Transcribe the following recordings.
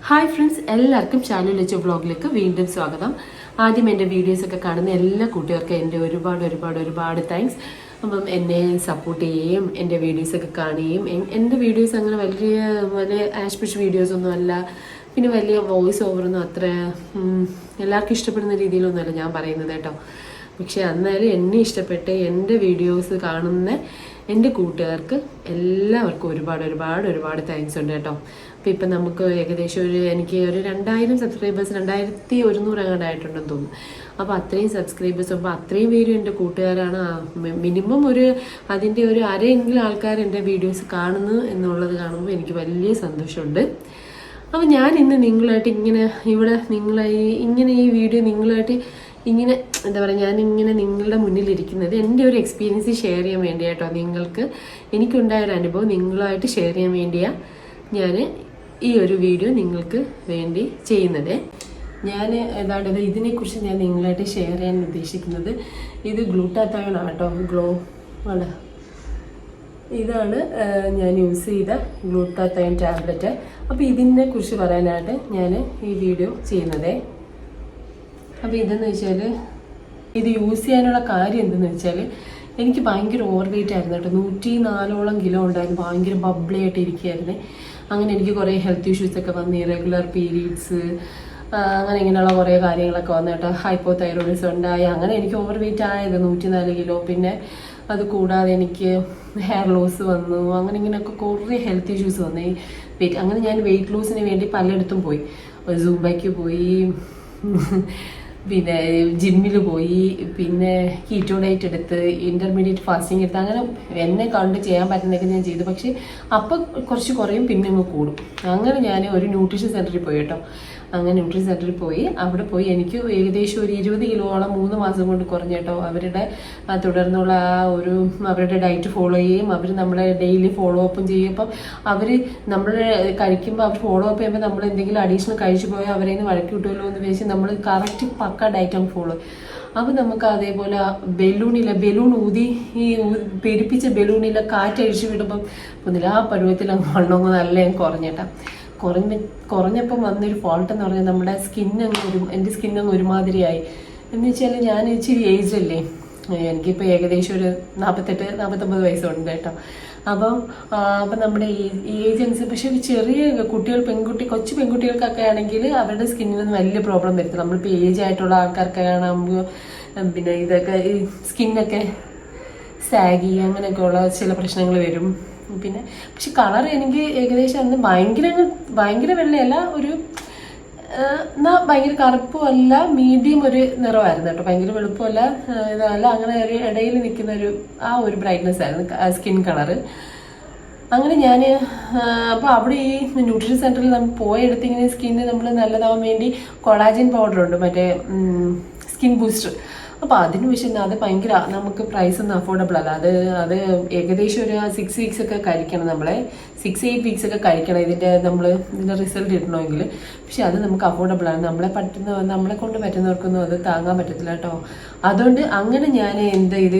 Hi friends എല്ലാവർക്കും channel വെച്ച വ്ളോഗിലേക്ക് വീണ്ടും സ്വാഗതം. ആദ്യം എന്റെ വീഡിയോസ് ഒക്കെ കാണുന്ന എല്ലാ കൂട്ടുകാർക്കും എന്റെ ഒരുപാട് ഒരുപാട് ഒരുപാട് താങ്ക്സ് അപ്പം എന്നെ സപ്പോർട്ട് ചെയ്യുകയും എന്റെ വീഡിയോസൊക്കെ കാണുകയും എൻ- എന്റെ വീഡിയോസ് അങ്ങനെ വലിയ വലിയ ആഷ്പിഷ് വീഡിയോസൊന്നും അല്ല. പിന്നെ വലിയ വോയിസ് ഓവറൊന്നും അത്ര എല്ലാവർക്കും ഇഷ്ടപ്പെടുന്ന രീതിയിലൊന്നുമല്ല ഞാൻ പറയുന്നത് കേട്ടോ. പക്ഷെ അന്നേരം എന്നെ ഇഷ്ടപ്പെട്ട് എന്റെ വീഡിയോസ് കാണുന്ന എന്റെ കൂട്ടുകാർക്ക് എല്ലാവർക്കും ഒരുപാട് ഒരുപാട് ഒരുപാട് താങ്ക്സ് ഉണ്ട് കേട്ടോ. അപ്പോൾ ഇപ്പം നമുക്ക് ഏകദേശം ഒരു എനിക്ക് ഒരു രണ്ടായിരം സബ്സ്ക്രൈബേഴ്സ് രണ്ടായിരത്തി ഒരുന്നൂറ് അങ്ങോട്ട് ആയിട്ടുണ്ടെന്ന് തോന്നുന്നു. അപ്പോൾ അത്രയും സബ്സ്ക്രൈബേഴ്സ് അപ്പോൾ അത്രയും പേരും എന്റെ കൂട്ടുകാരാണ്. മിനിമം ഒരു അതിന്റെ ഒരു അരയെങ്കിലും ആൾക്കാർ എന്റെ വീഡിയോസ് കാണുന്നു എന്നുള്ളത് കാണുമ്പോൾ എനിക്ക് വലിയ സന്തോഷമുണ്ട്. അപ്പോൾ ഞാൻ ഇന്ന് നിങ്ങളായിട്ട് ഇങ്ങനെ ഇവിടെ നിങ്ങളായി ഇങ്ങനെ ഈ വീഡിയോ നിങ്ങളായിട്ട് ഇങ്ങനെ എന്താ പറയുക ഞാനിങ്ങനെ നിങ്ങളുടെ മുന്നിലിരിക്കുന്നത് എന്റെ ഒരു എക്സ്പീരിയൻസ് ഷെയർ ചെയ്യാൻ വേണ്ടിയാട്ടോ. നിങ്ങൾക്ക് എനിക്കുണ്ടായ ഒരു അനുഭവം നിങ്ങളുമായിട്ട് ഷെയർ ചെയ്യാൻ വേണ്ടിയാണ് ഞാൻ ഈ ഒരു വീഡിയോ നിങ്ങൾക്ക് വേണ്ടി ചെയ്യുന്നത്. ഞാൻ ഏതാണ്ട് ഇതിനെക്കുറിച്ച് ഞാൻ നിങ്ങളായിട്ട് ഷെയർ ചെയ്യാൻ ഉദ്ദേശിക്കുന്നത് ഇത് ഗ്ലൂട്ടാത്തയോൺ ആട്ടോ ഗ്ലോ ആണ്. ഇതാണ് ഞാൻ യൂസ് ചെയ്ത ഗ്ലൂട്ടാത്തയോൺ ടാബ്ലറ്റ് അപ്പോൾ ഇതിനെക്കുറിച്ച് പറയാനായിട്ട് ഞാൻ ഈ വീഡിയോ ചെയ്യുന്നത്. അപ്പോൾ ഇതെന്ന് വെച്ചാൽ ഇത് യൂസ് ചെയ്യാനുള്ള കാര്യം എന്തെന്ന് വെച്ചാൽ എനിക്ക് ഭയങ്കര ഓവർ വെയിറ്റ് ആയിരുന്നു കേട്ടോ. നൂറ്റി നാലോളം കിലോ ഉണ്ടായിരുന്നു. ഭയങ്കര ബബ്ലി ആയിട്ട് ഇരിക്കുകയായിരുന്നു അങ്ങനെ എനിക്ക് കുറേ ഹെൽത്ത് ഇഷ്യൂസ് ഒക്കെ വന്ന് ഇറഗുലർ പീരീഡ്സ് അങ്ങനെ ഇങ്ങനെയുള്ള കുറേ കാര്യങ്ങളൊക്കെ വന്നു കേട്ടോ. ഹൈപ്പോ തൈറോയിഡ്സ് ഉണ്ടായി. അങ്ങനെ എനിക്ക് ഓവർ വെയിറ്റ് ആയത് നൂറ്റി നാല് കിലോ പിന്നെ അത് കൂടാതെ എനിക്ക് ഹെയർ ലോസ് വന്നു. അങ്ങനെ ഇങ്ങനെയൊക്കെ കുറേ ഹെൽത്ത് ഇഷ്യൂസ് വന്നു. വെയിറ്റ് അങ്ങനെ ഞാൻ വെയിറ്റ് ലോസിന് വേണ്ടി പലയിടത്തും പോയി. സൂംബയ്ക്ക് പോയി. പിന്നെ ജിമ്മിൽ പോയി പിന്നെ കീറ്റോ ഡയറ്റ് എടുത്ത് ഇന്റർമീഡിയറ്റ് ഫാസ്റ്റിംഗ് എടുത്ത് അങ്ങനെ എന്നെ കണ്ട് ചെയ്യാൻ പറ്റുന്നതൊക്കെ ഞാൻ ചെയ്തു. പക്ഷേ അപ്പം കുറച്ച് കുറയും പിന്നെ അങ്ങ് കൂടും. അങ്ങനെ ഞാൻ ഒരു ന്യൂട്രീഷൻ സെന്ററിൽ പോയി കേട്ടോ. അങ്ങനെ ന്യൂട്രി സെന്ററിൽ പോയി. അവിടെ പോയി എനിക്ക് ഏകദേശം ഒരു ഇരുപത് കിലോളം മൂന്ന് മാസം കൊണ്ട് കുറഞ്ഞു കേട്ടോ. അവരുടെ തുടർന്നുള്ള ആ ഒരു അവരുടെ ഡയറ്റ് ഫോളോ ചെയ്യും അവർ നമ്മളെ ഡെയിലി ഫോളോ അപ്പും ചെയ്യും. അപ്പം അവർ നമ്മൾ കഴിക്കുമ്പോൾ അവർ ഫോളോ അപ്പ് ചെയ്യുമ്പോൾ നമ്മൾ എന്തെങ്കിലും അഡീഷണൽ കഴിച്ചു പോയാൽ അവരെ വഴക്കി കിട്ടുമല്ലോ എന്ന് വിചാരിച്ച് നമ്മൾ കറക്റ്റ് പക്ക ഡയറ്റ് അങ്ങ് ഫോളോ അപ്പം നമുക്ക് അതേപോലെ ബലൂണില്ല ബലൂൺ ഊതി ഈ പെരുപ്പിച്ച ബലൂണില്ല കാറ്റഴിച്ചു വിടുമ്പം ഒന്നില്ല ആ പരുവത്തിൽ അങ്ങ് വണ്ണങ്ങ് നല്ല കുറഞ്ഞേട്ടാ കുറഞ്ഞ കുറഞ്ഞപ്പം വന്നൊരു ഫോൾട്ട് എന്ന് പറഞ്ഞാൽ നമ്മുടെ സ്കിന്നങ്ങ് ഒരു എന്റെ സ്കിന്നങ്ങ് ഒരുമാതിരിയായി. എന്ന് വെച്ചാൽ ഞാൻ ഇച്ചിരി ഏജ് അല്ലേ? എനിക്കിപ്പോൾ ഏകദേശം ഒരു നാൽപ്പത്തെട്ട് നാൽപ്പത്തൊമ്പത് വയസ്സുണ്ട് കേട്ടോ. അപ്പം അപ്പം നമ്മുടെ ഈ ഏജ് അനുസരിച്ച് പക്ഷേ ഒരു ചെറിയ കുട്ടികൾ പെൺകുട്ടി കൊച്ചു പെൺകുട്ടികൾക്കൊക്കെ ആണെങ്കിൽ അവരുടെ സ്കിന്നിനൊന്നും വലിയ പ്രോബ്ലം വരത്തില്ല നമ്മളിപ്പോൾ ഏജ് ആയിട്ടുള്ള ആൾക്കാർക്കൊക്കെ ആകുമ്പോൾ പിന്നെ ഇതൊക്കെ ഈ സ്കിന്നൊക്കെ സാഗി അങ്ങനെയൊക്കെയുള്ള ചില പ്രശ്നങ്ങൾ വരും. പിന്നെ പക്ഷെ കളർ എനിക്ക് ഏകദേശം അന്ന് ഭയങ്കര ഭയങ്കര വെള്ളയല്ല ഒരു എന്നാ ഭയങ്കര കറുപ്പുമല്ല മീഡിയം ഒരു നിറമായിരുന്നു കേട്ടോ. ഭയങ്കര വെളുപ്പമല്ല ഇതല്ല അങ്ങനെ ഒരു ഇടയിൽ നിൽക്കുന്ന ഒരു ആ ഒരു ബ്രൈറ്റ്നെസ് ആയിരുന്നു സ്കിൻ കളർ അങ്ങനെ ഞാൻ അപ്പോൾ അവിടെ ഈ ന്യൂട്രീഷൻ സെന്ററിൽ നമ്മൾ പോയെടുത്ത് ഇങ്ങനെ സ്കിന്ന് നമ്മൾ നല്ലതാവാൻ വേണ്ടി കൊളാജിൻ പൗഡർ ഉണ്ട് മറ്റേ സ്കിൻ ബൂസ്റ്റർ അപ്പോൾ അതിന് വിഷയം അത് ഭയങ്കര നമുക്ക് പ്രൈസ് ഒന്നും അഫോർഡബിൾ അല്ല. അത് അത് ഏകദേശം ഒരു സിക്സ് വീക്സ് ഒക്കെ കഴിക്കണം നമ്മളെ. സിക്സ് എയ്റ്റ് വീക്സ് ഒക്കെ കഴിക്കണം ഇതിന്റെ നമ്മൾ ഇതിന്റെ റിസൾട്ട് ഇടണമെങ്കിൽ പക്ഷെ അത് നമുക്ക് അഫോർഡബിൾ ആണ്. നമ്മളെ പറ്റുന്ന നമ്മളെ കൊണ്ട് പറ്റുന്നവർക്കൊന്നും അത് താങ്ങാൻ പറ്റത്തില്ല കേട്ടോ. അതുകൊണ്ട് അങ്ങനെ ഞാൻ എന്ത് ഇത്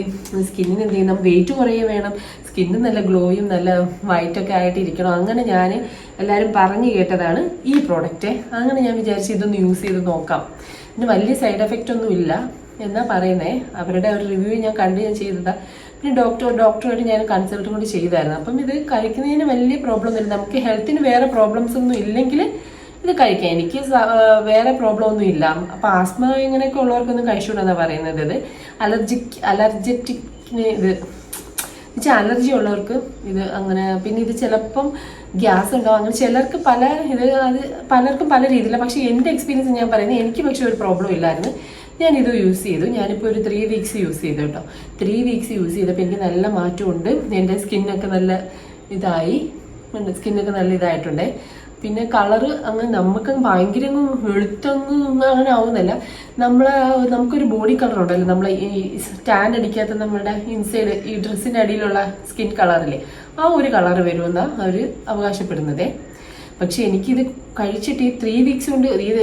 സ്കിന്നിന് എന്ത് ചെയ്യണം? വെയിറ്റ് കുറയുകയും വേണം. സ്കിന്ന് നല്ല ഗ്ലോയും നല്ല വൈറ്റൊക്കെ ആയിട്ട് ഇരിക്കണം. അങ്ങനെ ഞാൻ എല്ലാവരും പറഞ്ഞു കേട്ടതാണ് ഈ പ്രോഡക്റ്റ് അങ്ങനെ ഞാൻ വിചാരിച്ച് ഇതൊന്ന് യൂസ് ചെയ്ത് നോക്കാം. ഇതിന് വലിയ സൈഡ് എഫക്റ്റ് ഒന്നും ഇല്ല എന്നാ പറയുന്നേ? അവരുടെ ഒരു റിവ്യൂ ഞാൻ കണ്ട് ഞാൻ ചെയ്തതാ. പിന്നെ ഡോക്ടർ ഡോക്ടറുമായിട്ട് ഞാൻ കൺസൾട്ട് കൂടി ചെയ്തായിരുന്നു. അപ്പം ഇത് കഴിക്കുന്നതിന് വലിയ പ്രോബ്ലം ഒന്നുമില്ല നമുക്ക് ഹെൽത്തിന് വേറെ പ്രോബ്ലംസ് ഒന്നും ഇല്ലെങ്കിൽ ഇത് കഴിക്കാം. എനിക്ക് വേറെ പ്രോബ്ലം ഒന്നും ഇല്ല. അപ്പം ആസ്മ ഇങ്ങനെയൊക്കെ ഉള്ളവർക്കൊന്നും കഴിച്ചുകൂടാന്നാണ് പറയുന്നത് ഇത്. അലർജിക് അലർജറ്റിക് ഇത്. അലർജി ഉള്ളവർക്ക് ഇത് അങ്ങനെ പിന്നെ ഇത് ചിലപ്പം ഗ്യാസ് ഉണ്ടാവും. അങ്ങനെ ചിലർക്ക് പല ഇത് അത് പലർക്കും പല രീതിയിലാണ് പക്ഷേ എന്റെ എക്സ്പീരിയൻസ് ഞാൻ പറയുന്നത് എനിക്ക് പക്ഷേ ഒരു പ്രോബ്ലം ഇല്ലായിരുന്നു. ഞാൻ ഇത് യൂസ് ചെയ്തു. ഞാനിപ്പോൾ ഒരു ത്രീ വീക്സ് യൂസ് ചെയ്തു കേട്ടോ ത്രീ വീക്സ് യൂസ് ചെയ്തപ്പോൾ എനിക്ക് നല്ല മാറ്റമുണ്ട്. എന്റെ സ്കിന്നൊക്കെ നല്ല ഇതായി. സ്കിന്നൊക്കെ നല്ല ഇതായിട്ടുണ്ട്. പിന്നെ കളറ് അങ്ങ് നമുക്ക് ഭയങ്കര വെളുത്തങ്ങ് അങ്ങനെ ആവുന്നില്ല നമ്മളെ നമുക്കൊരു ബോഡി കളർ ഉണ്ടല്ലോ. നമ്മൾ ഈ സ്റ്റാൻ അടിക്കാത്ത നമ്മുടെ ഇൻസൈഡ് ഈ ഡ്രസ്സിന്റെ അടിയിലുള്ള സ്കിൻ കളറില്ലേ ആ ഒരു കളർ വരുമെന്നാണ് അവർ അവകാശപ്പെടുന്നതേ. പക്ഷെ എനിക്കിത് കഴിച്ചിട്ട് ഈ ത്രീ വീക്സ് കൊണ്ട് ഇത്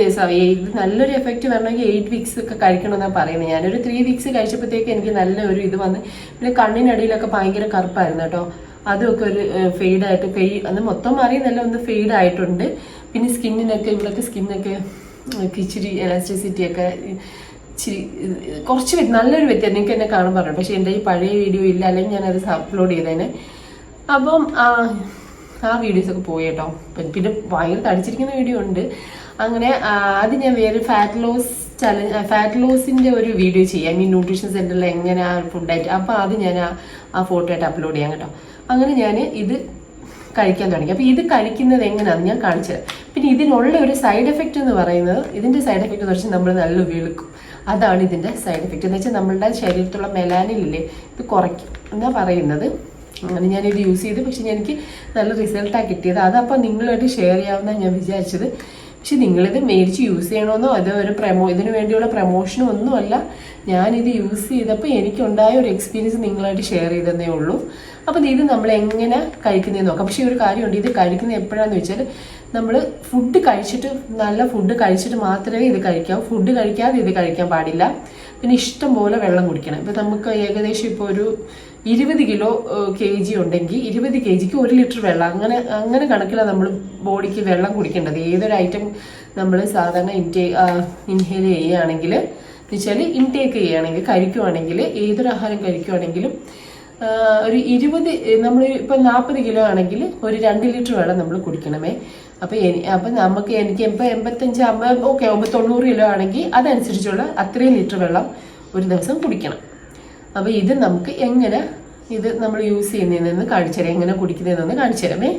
ഇത് നല്ലൊരു എഫക്റ്റ് വരണമെങ്കിൽ എയ്റ്റ് വീക്സ് ഒക്കെ കഴിക്കണമെന്നാണ് പറയുന്നത്. ഞാനൊരു ത്രീ വീക്സ് കഴിച്ചപ്പോഴത്തേക്ക് എനിക്ക് നല്ല ഒരു ഇത് വന്ന് പിന്നെ കണ്ണിനടിയിലൊക്കെ ഭയങ്കര കറുപ്പായിരുന്നു കേട്ടോ. അതൊക്കെ ഒരു ഫെയ്ഡായിട്ട് ഫെയ് അത് മൊത്തം മാറിയെന്നല്ല ഒന്ന് ഫെയ്ഡ് ആയിട്ടുണ്ട്. പിന്നെ സ്കിന്നിനൊക്കെ ഇവിടെയൊക്കെ സ്കിന്നൊക്കെ ഇച്ചിരി എലാസ്റ്റിസിറ്റി ഒക്കെ ഇച്ചിരി കുറച്ച് നല്ലൊരു വ്യത്യാസം. നിങ്ങൾക്ക് എന്നെ കാണാൻ പറഞ്ഞു പക്ഷേ എന്റെ ഈ പഴയ വീഡിയോ ഇല്ല. അല്ലെങ്കിൽ ഞാനത് അപ്ലോഡ് ചെയ്തേനെ. അപ്പം ആ വീഡിയോസ് വീഡിയോസൊക്കെ പോയി കേട്ടോ. പിന്നെ- ഭയങ്കര തടിച്ചിരിക്കുന്ന വീഡിയോ ഉണ്ട്. അങ്ങനെ അത് ഞാൻ വേറെ ഫാറ്റ് ലോസ് ചലഞ്ച് ഫാറ്റ് ലോസിന്റെ ഒരു വീഡിയോ ചെയ്യാം. ഐ മീൻ ന്യൂട്രീഷൻ സെന്ററിൽ എങ്ങനെ ആ ഫുഡ് ഫുഡായിട്ട് അപ്പോൾ അത് ഞാൻ ആ ഫോട്ടോ ആയിട്ട് അപ്ലോഡ് ചെയ്യാം കേട്ടോ. അങ്ങനെ ഞാൻ ഇത് കഴിക്കാൻ തുടങ്ങി. അപ്പോൾ ഇത് കഴിക്കുന്നത് എങ്ങനെയാണെന്ന് ഞാൻ കാണിച്ചത് പിന്നെ ഇതിനുള്ള ഒരു സൈഡ് എഫക്റ്റ് എന്ന് പറയുന്നത് ഇതിന്റെ സൈഡ് എഫക്റ്റ് എന്ന് വെച്ചാൽ നമ്മൾ നല്ല വെളുക്കും. അതാണ് ഇതിന്റെ സൈഡ് എഫക്റ്റ് എന്ന് വെച്ചാൽ നമ്മളുടെ ശരീരത്തിലുള്ള മെലാനിലില്ലേ ഇത് കുറയ്ക്കും. എന്നാ പറയുന്നത്? അങ്ങനെ ഞാനിത് യൂസ് ചെയ്ത്. പക്ഷെ എനിക്ക് നല്ല റിസൾട്ടാണ് കിട്ടിയത്. അതപ്പോൾ നിങ്ങളുമായിട്ട് ഷെയർ ചെയ്യാമെന്നാണ് ഞാൻ വിചാരിച്ചത്. പക്ഷെ നിങ്ങളിത് മേടിച്ച് യൂസ് ചെയ്യണമെന്നോ അത് ഒരു പ്രമോ ഇതിനു വേണ്ടിയുള്ള പ്രമോഷനോ ഒന്നുമല്ല ഞാനിത് യൂസ് ചെയ്തപ്പോൾ എനിക്കുണ്ടായ ഒരു എക്സ്പീരിയൻസ് നിങ്ങളായിട്ട് ഷെയർ ചെയ്തതേ ഉള്ളൂ. അപ്പം ഇത് നമ്മൾ എങ്ങനെ കഴിക്കുന്നതെന്ന് നോക്കാം. പക്ഷേ ഒരു കാര്യമുണ്ട്. ഇത് കഴിക്കുന്നത് എപ്പോഴാന്ന് വെച്ചാൽ നമ്മൾ ഫുഡ് കഴിച്ചിട്ട് നല്ല ഫുഡ് കഴിച്ചിട്ട് മാത്രമേ ഇത് കഴിക്കാവൂ ഫുഡ് കഴിക്കാതെ ഇത് കഴിക്കാൻ പാടില്ല. പിന്നെ ഇഷ്ടം പോലെ വെള്ളം കുടിക്കണം. ഇപ്പം നമുക്ക് ഏകദേശം ഇപ്പോൾ ഒരു ഇരുപത് കിലോ കെ ജി ഉണ്ടെങ്കിൽ ഇരുപത് കെ ജിക്ക് ഒരു ലിറ്റർ വെള്ളം. അങ്ങനെ അങ്ങനെ കണക്കിലാണ് നമ്മൾ ബോഡിക്ക് വെള്ളം കുടിക്കേണ്ടത്. ഏതൊരു ഐറ്റം നമ്മൾ സാധാരണ ഇൻടേ ഇൻഹേൽ ചെയ്യുകയാണെങ്കിൽ എന്നുവെച്ചാൽ ഇൻടേക്ക് ചെയ്യുകയാണെങ്കിൽ കഴിക്കുവാണെങ്കിൽ ഏതൊരു ആഹാരം കഴിക്കുവാണെങ്കിലും ഒരു ഇരുപത് നമ്മൾ ഇപ്പം നാൽപ്പത് കിലോ ആണെങ്കിൽ ഒരു രണ്ട് ലിറ്റർ വെള്ളം നമ്മൾ കുടിക്കണമേ. അപ്പോൾ അപ്പം നമുക്ക് എനിക്ക് ഇപ്പം എൺപത്തഞ്ച് അമ്പത് ഓക്കെ ഒമ്പത് തൊണ്ണൂറ് കിലോ ആണെങ്കിൽ അതനുസരിച്ചുള്ള അത്രയും ലിറ്റർ വെള്ളം ഒരു ദിവസം കുടിക്കണം. അപ്പോൾ ഇത് നമുക്ക് എങ്ങനെ ഇത് നമ്മൾ യൂസ് ചെയ്യുന്നതെന്ന് കാണിച്ചു തരാം എങ്ങനെ കുടിക്കുന്നതെന്ന് കാണിച്ചു തരാമേ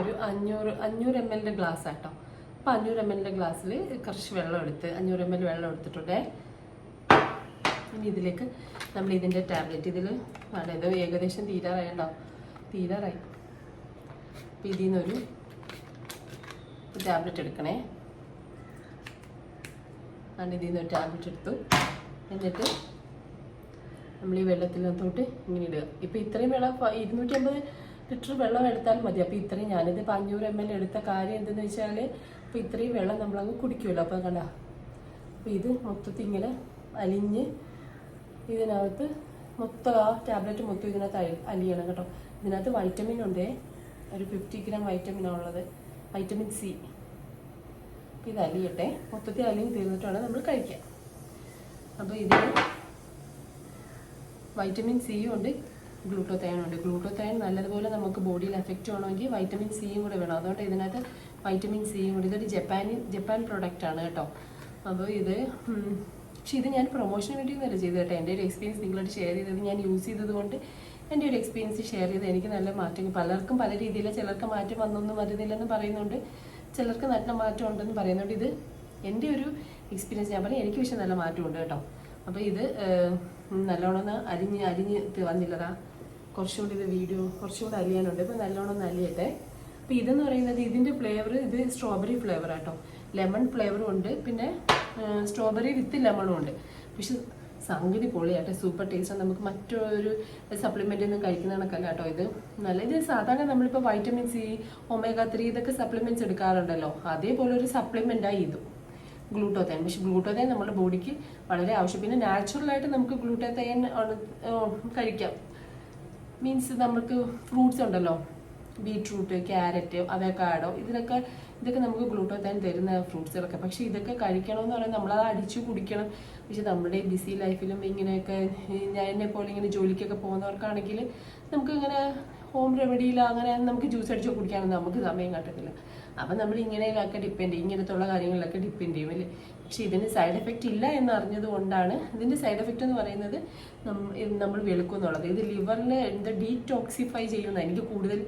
ഒരു അഞ്ഞൂറ് അഞ്ഞൂറ് എം എല്ലിന്റെ ഗ്ലാസ് ആട്ടോ. അപ്പോൾ അഞ്ഞൂറ് എം എല്ലിന്റെ ഗ്ലാസ്സിൽ കുറച്ച് വെള്ളം എടുത്ത് അഞ്ഞൂറ് എം എൽ വെള്ളം എടുത്തിട്ടുണ്ടേ. ഇനി ഇതിലേക്ക് നമ്മൾ ഇതിന്റെ ടാബ്ലറ്റ് ഇതിൽ അതായത് ഏകദേശം തീരാറായി ഉണ്ടാവും തീരാറായി. അപ്പോൾ ഇതിൽ നിന്നൊരു ടാബ്ലറ്റ് എടുക്കണേ. ആണ്? ഇതിൽ നിന്ന് ഒരു ടാബ്ലറ്റ് എടുത്തു. എന്നിട്ട് നമ്മൾ ഈ വെള്ളത്തിനകത്തോട്ട് ഇങ്ങനെ ഇടുക. ഇപ്പോൾ ഇത്രയും വെള്ളം ഇരുന്നൂറ്റി അമ്പത് ലിറ്റർ വെള്ളം എടുത്താൽ മതി. അപ്പോൾ ഇത്രയും ഞാനിത് അഞ്ഞൂറ് എം എൽ എടുത്ത കാര്യം എന്തെന്ന് വെച്ചാൽ അപ്പോൾ ഇത്രയും വെള്ളം നമ്മളങ്ങ് കുടിക്കുമല്ലോ. അപ്പോൾ കണ്ട അപ്പോൾ ഇത് മൊത്തത്തിൽ ഇങ്ങനെ അലിഞ്ഞ് ഇതിനകത്ത് മൊത്തം ആ ടാബ്ലറ്റ് മൊത്തം ഇതിനകത്ത് അലി അലിയണം കേട്ടോ. ഇതിനകത്ത് വൈറ്റമിൻ ഉണ്ട്. ഒരു ഫിഫ്റ്റി ഗ്രാം വൈറ്റമിനാണ് ഉള്ളത്. വൈറ്റമിൻ സി ഇത് അലിയട്ടെ. മൊത്തത്തിൽ അലിഞ്ഞ് തീർന്നിട്ടാണ് നമ്മൾ കഴിക്കുക. അപ്പോൾ ഇതിന് വൈറ്റമിൻ സിയും ഉണ്ട് ഗ്ലൂട്ടോത്തയനും ഉണ്ട്. ഗ്ലൂട്ടോത്തയൻ നല്ലതുപോലെ നമുക്ക് ബോഡിയിൽ എഫക്റ്റ് ചെയ്യണമെങ്കിൽ വൈറ്റമിൻ സിയും കൂടെ വേണം. അതുകൊണ്ട് ഇതിനകത്ത് വൈറ്റമിൻ സിയും കൂടി. ഇതൊരു ജപ്പാനി ജപ്പാൻ പ്രോഡക്റ്റ് ആണ് കേട്ടോ. അപ്പോൾ ഇത് പക്ഷേ ഇത് ഞാൻ പ്രൊമോഷന് വേണ്ടിയൊന്നുമല്ല ചെയ്തത് കേട്ടോ. എന്റെ ഒരു എക്സ്പീരിയൻസ് നിങ്ങളോട് ഷെയർ ചെയ്തത് ഞാൻ യൂസ് ചെയ്തത് കൊണ്ട് എന്റെ ഒരു എക്സ്പീരിയൻസ് ഷെയർ ചെയ്ത് എനിക്ക് നല്ല മാറ്റം പലർക്കും പല രീതിയിൽ ചിലർക്ക് മാറ്റം വന്നൊന്നും വരുന്നില്ലെന്ന് പറയുന്നുണ്ട്. ചിലർക്ക് നല്ല മാറ്റം ഉണ്ടെന്ന് പറയുന്നുണ്ട്. ഇത് എന്റെ ഒരു എക്സ്പീരിയൻസ് ഞാൻ പറയും എനിക്ക് പക്ഷേ നല്ല മാറ്റമുണ്ട് കേട്ടോ. അപ്പോൾ ഇത് നല്ലോണം അരിഞ്ഞ് അരിഞ്ഞ് വന്നില്ലതാ. വന്നില്ലടാ കുറച്ചും കൂടി ഇത് വീഡിയോ കുറച്ചുകൂടി അലിയാനുണ്ട്. ഇപ്പോൾ നല്ലോണം അലിയട്ടെ. അപ്പോൾ ഇതെന്ന് പറയുന്നത് ഇതിന്റെ ഫ്ലേവർ ഇത് സ്ട്രോബെറി ഫ്ലേവർ ആട്ടോ. ലെമൺ ഫ്ലേവറും ഉണ്ട്. പിന്നെ സ്ട്രോബെറി വിത്ത് ലെമണും ഉണ്ട്. പക്ഷെ സംഗതി പൊളിയാട്ടെ. സൂപ്പർ ടേസ്റ്റ് നമുക്ക് മറ്റൊരു സപ്ലിമെന്റ് ഒന്നും കഴിക്കുന്ന കണക്കല്ല കേട്ടോ ഇത്. നല്ല ഇത് സാധാരണ നമ്മളിപ്പോൾ വൈറ്റമിൻ സി ഒമേഗ ത്രീ ഇതൊക്കെ സപ്ലിമെന്റ്സ് എടുക്കാറുണ്ടല്ലോ. അതേപോലെ ഒരു സപ്ലിമെന്റായി ഇതും. ഗ്ലൂട്ടോത്തൈൻ പക്ഷെ ഗ്ലൂട്ടോത്തൈൻ നമ്മുടെ ബോഡിക്ക് വളരെ ആവശ്യം. പിന്നെ നാച്ചുറലായിട്ട് നമുക്ക് ഗ്ലൂട്ടോത്തൈൻ കഴിക്കാം. മീൻസ് നമുക്ക് ഫ്രൂട്ട്സ് ഉണ്ടല്ലോ. ബീട്രൂട്ട് ക്യാരറ്റ് അവക്കാഡോ ഇതിനൊക്കെ ഇതൊക്കെ നമുക്ക് ഗ്ലൂട്ടോത്തൈൻ തരുന്ന ഫ്രൂട്ട്സുകളൊക്കെ. പക്ഷെ ഇതൊക്കെ കഴിക്കണമെന്ന് പറയുന്നത് നമ്മളത് അടിച്ചു കുടിക്കണം. പക്ഷെ നമ്മുടെ ബിസി ലൈഫിലും ഇങ്ങനെയൊക്കെ ഞാൻ എന്നെ പോലെ ഇങ്ങനെ ജോലിക്കൊക്കെ പോകുന്നവർക്കാണെങ്കിൽ നമുക്ക് ഇങ്ങനെ ഹോം റെമഡിയിലോ അങ്ങനെ നമുക്ക് ജ്യൂസ് അടിച്ചോ കുടിക്കാനൊന്നും നമുക്ക് സമയം കിട്ടത്തില്ല. അപ്പം നമ്മൾ ഇങ്ങനെയൊക്കെ ഡിപ്പെൻഡ് ചെയ്യും. ഇങ്ങനത്തുള്ള കാര്യങ്ങളിലൊക്കെ ഡിപ്പെൻഡ് ചെയ്യും അല്ലേ? പക്ഷെ ഇതിന് സൈഡ് എഫക്റ്റ് ഇല്ല എന്നറിഞ്ഞത് കൊണ്ടാണ് ഇതിന്റെ സൈഡ് എഫക്റ്റ് എന്ന് പറയുന്നത് നമ്മൾ വെളുക്കും എന്നുള്ളത്. ഇത് ലിവറിന് എന്താ ഡീടോക്സിഫൈ ചെയ്യുന്ന എനിക്ക് കൂടുതൽ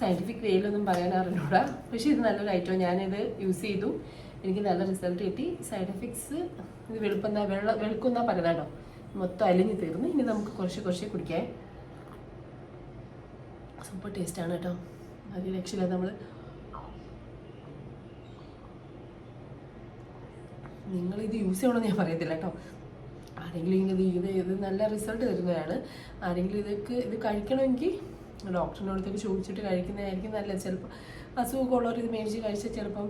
സയന്റിഫിക് വേയിലൊന്നും പറയാൻ അറിഞ്ഞൂടാ. പക്ഷെ ഇത് നല്ലൊരു ഐറ്റം ഞാനിത് യൂസ് ചെയ്തു. എനിക്ക് നല്ല റിസൾട്ട് കിട്ടി. സൈഡ് എഫക്ട്സ് ഇത് വെളുപ്പുന്ന വെള്ളം വെളുക്കുന്ന പറയുന്നതാണോ മൊത്തം അലിഞ്ഞു തീർന്നു. ഇനി നമുക്ക് കുറച്ച് കുറച്ച് കുടിക്കാം. സൂപ്പർ ടേസ്റ്റാണ് കേട്ടോ. അതിൽ രക്ഷയില്ല നമ്മൾ നിങ്ങൾ ഇത് യൂസ് ചെയ്യണമെന്ന് ഞാൻ പറയത്തില്ല കേട്ടോ. ആരെങ്കിലും ഇങ്ങനെ ഇത് ഇത് നല്ല റിസൾട്ട് തരുന്നതാണ്. ആരെങ്കിലും ഇതൊക്കെ ഇത് കഴിക്കണമെങ്കിൽ ഡോക്ടറിന്റെ അടുത്തൊക്കെ ചോദിച്ചിട്ട് കഴിക്കുന്നതായിരിക്കും നല്ലത്. ചിലപ്പോൾ അസുഖമൊക്കെ ഉള്ളവർ ഇത് മേടിച്ച് കഴിച്ചാൽ ചിലപ്പം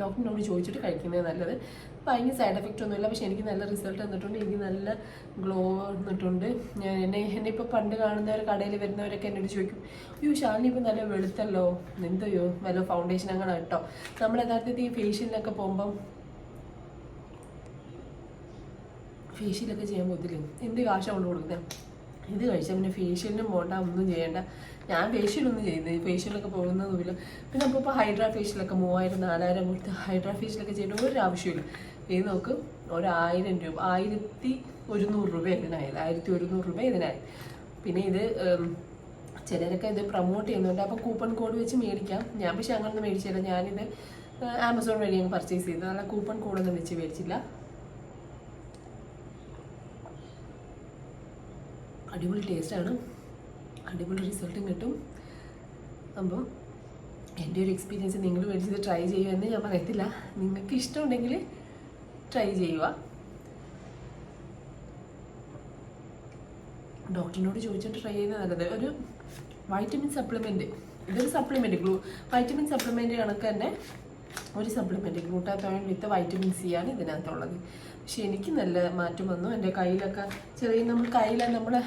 ഡോക്ടറിനോട് ചോദിച്ചിട്ട് കഴിക്കുന്നത് നല്ലത്. അതിന് സൈഡ് എഫക്റ്റ് ഒന്നുമില്ല. പക്ഷേ എനിക്ക് നല്ല റിസൾട്ട് തന്നിട്ടുണ്ട്. എനിക്ക് നല്ല ഗ്ലോ വന്നിട്ടുണ്ട് ഞാൻ എന്നെ എന്നെ ഇപ്പോൾ പണ്ട് കാണുന്നവർ കടയിൽ വരുന്നവരൊക്കെ എന്നോട് ചോദിക്കും അയ്യോ ഷാലിനി ഇപ്പോൾ നല്ല വെളുത്തല്ലോ? എന്തോ വല്ല ഫൗണ്ടേഷൻ അങ്ങനെ കേട്ടോ. നമ്മൾ യഥാർത്ഥത്തിൽ ഈ ഫേഷ്യലിനൊക്കെ പോകുമ്പം ഫേഷ്യലൊക്കെ ചെയ്യാൻ പോകത്തില്ല എന്ത് കാശ കൊണ്ട് കൊടുക്കുന്നത് ഇത് കഴിച്ചാൽ പിന്നെ ഫേഷ്യലിനും പോകണ്ട ഒന്നും ചെയ്യേണ്ട. ഞാൻ ഫേഷ്യലൊന്നും ചെയ്യുന്നത് ഫേഷ്യലൊക്കെ പോകുന്നതുമില്ല പിന്നെ നമുക്ക് ഇപ്പോൾ ഹൈഡ്രാ ഫേഷ്യലൊക്കെ മൂവായിരം നാലായിരം കൊടുത്ത് ഹൈഡ്രാ ഫേഷ്യലൊക്കെ ചെയ്യേണ്ട ഒരു ആവശ്യമില്ല ഇത് നോക്ക് ഒരായിരം രൂപ ആയിരത്തി ഒരുന്നൂറ് രൂപ ഇതിനായത്. ആയിരത്തി ഒരുന്നൂറ് രൂപ ഇതിനായി പിന്നെ ഇത് ചിലരൊക്കെ ഇത് പ്രൊമോട്ട് ചെയ്യുന്നുണ്ട്. അപ്പോൾ കൂപ്പൺ കോഡ് വെച്ച് മേടിക്കാം. ഞാൻ പക്ഷേ അങ്ങനൊന്നും മേടിച്ചില്ല. ഞാനിത് ആമസോൺ വഴി അങ്ങ് പർച്ചേസ് ചെയ്തത് നല്ല കൂപ്പൺ കോഡൊന്നും വെച്ച് മേടിച്ചില്ല. അടിപൊളി ടേസ്റ്റാണ്. അടിപൊളി റിസൾട്ടും കിട്ടും. അപ്പോൾ എന്റെ ഒരു എക്സ്പീരിയൻസ് നിങ്ങൾ മേടിച്ചത് ട്രൈ ചെയ്യുമെന്ന് ഞാൻ പറയത്തില്ല. നിങ്ങൾക്ക് ഇഷ്ടമുണ്ടെങ്കിൽ ട്രൈ ചെയ്യുക. ഡോക്ടറിനോട് ചോദിച്ചിട്ട് ട്രൈ ചെയ്യുന്നത് നല്ലത്. ഒരു വൈറ്റമിൻ സപ്ലിമെന്റ് ഇതൊരു സപ്ലിമെന്റ് ഗ്ലൂ വൈറ്റമിൻ സപ്ലിമെന്റ് കണക്ക് തന്നെ ഒരു supplement glutathione with vitamin C ആണ് ഇതിനകത്തുള്ളത്. പക്ഷെ എനിക്ക് നല്ല മാറ്റം വന്നു. എന്റെ കയ്യിലൊക്കെ ചെറിയ നമ്മൾ കയ്യിലെ നമ്മുടെ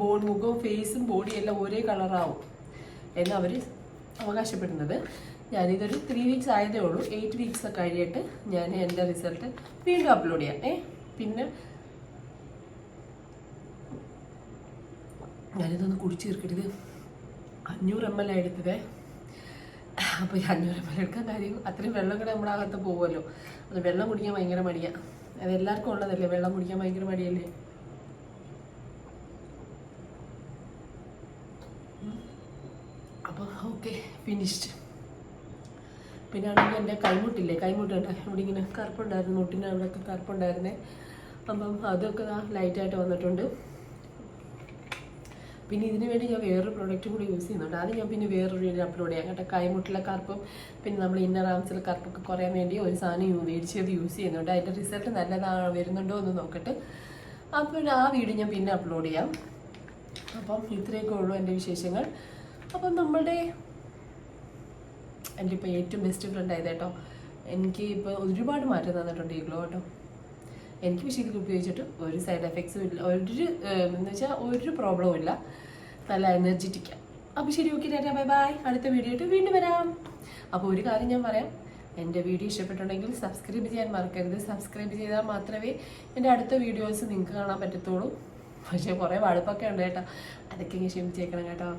ബോൺ മുഖവും ഫേസും ബോഡിയും എല്ലാം ഒരേ കളറാവും എന്ന് അവർ അവകാശപ്പെടുന്നത്. ഞാനിതൊരു ത്രീ വീക്സ് ആയതേ ഉള്ളൂ. എയ്റ്റ് വീക്സ് ഒക്കെ കഴിഞ്ഞിട്ട് ഞാൻ എന്റെ റിസൾട്ട് വീണ്ടും അപ്ലോഡ് ചെയ്യാം. ഏ പിന്നെ ഞാനിതൊന്ന് കുടിച്ചു തീർക്കരുത് അഞ്ഞൂറ് എം എൽ എടുത്തത്. അപ്പോൾ ഈ അഞ്ഞൂറ് എം എൽ എടുക്കാൻ കാര്യം അത്രയും വെള്ളം കൂടെ നമ്മുടെ അകത്ത് പോകുമല്ലോ അത് വെള്ളം കുടിക്കാൻ ഭയങ്കര മടിയാണ് അത് എല്ലാവർക്കും ഉള്ളതല്ലേ? വെള്ളം കുടിക്കാൻ ഭയങ്കര മടിയല്ലേ? അപ്പോൾ ഓക്കെ ഫിനിഷ്ഡ് പിന്നെ ആണെങ്കിൽ എന്റെ കൈമുട്ടില്ലേ? കൈമുട്ടുണ്ട് ഇവിടെ ഇങ്ങനെ കറുപ്പുണ്ടായിരുന്നു മുട്ടിന്റെ അവിടെയൊക്കെ കറുപ്പുണ്ടായിരുന്നേ. അപ്പം അതൊക്കെ ലൈറ്റായിട്ട് വന്നിട്ടുണ്ട്. പിന്നെ ഇതിന് വേണ്ടി ഞാൻ വേറൊരു പ്രോഡക്റ്റ് കൂടി യൂസ് ചെയ്യുന്നുണ്ട്. അത് ഞാൻ പിന്നെ വേറൊരു വീഡിയോ അപ്ലോഡ് ചെയ്യാം. കേട്ടോ കൈമുട്ടിലെ കറുപ്പും പിന്നെ നമ്മൾ ഇന്നർ ആംസിലെ കറുപ്പൊക്കെ കുറയാൻ വേണ്ടി ഒരു സാധനം മേടിച്ച് മേടിച്ചത് യൂസ് ചെയ്യുന്നുണ്ട്. അതിന്റെ റിസൾട്ട് നല്ലതാണ് വരുന്നുണ്ടോ എന്ന് നോക്കട്ടെ. അപ്പോൾ ആ വീഡിയോ ഞാൻ പിന്നെ അപ്ലോഡ് ചെയ്യാം. അപ്പം ഇത്രയൊക്കെ ഉള്ളൂ എന്റെ വിശേഷങ്ങൾ. അപ്പം നമ്മുടെ എന്റെ ഇപ്പോൾ ഏറ്റവും ബെസ്റ്റ് ഫ്രണ്ട് ആയത് കേട്ടോ. എനിക്ക് ഇപ്പോൾ ഒരുപാട് മാറ്റം തന്നിട്ടുണ്ട് ഈ ഗ്ലോ കേട്ടോ. എനിക്ക് ഇത് ഉപയോഗിച്ചിട്ട് ഒരു സൈഡ് എഫക്ട്സും ഇല്ല. ഒരു എന്ന് വെച്ചാൽ ഒരു പ്രോബ്ലവും ഇല്ല. നല്ല എനർജറ്റിക്കാണ് അപ്പോൾ ശരി ഓക്കെ ടാറ്റാ ബൈ ബൈ അടുത്ത വീഡിയോ ആയിട്ട് വീണ്ടും വരാം. അപ്പോൾ ഒരു കാര്യം ഞാൻ പറയാം. എന്റെ വീഡിയോ ഇഷ്ടപ്പെട്ടുണ്ടെങ്കിൽ സബ്സ്ക്രൈബ് ചെയ്യാൻ മറക്കരുത്. സബ്സ്ക്രൈബ് ചെയ്താൽ മാത്രമേ എന്റെ അടുത്ത വീഡിയോസ് നിങ്ങൾക്ക് കാണാൻ പറ്റത്തുള്ളൂ. പക്ഷേ കുറേ വഴുപ്പൊക്കെ ഉണ്ട് കേട്ടോ. അതൊക്കെ ഇങ്ങനെ ക്ഷമിച്ചേക്കണം കേട്ടോ.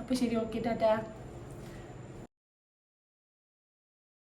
അപ്പോൾ ശരി ഓക്കെ ടാറ്റാ.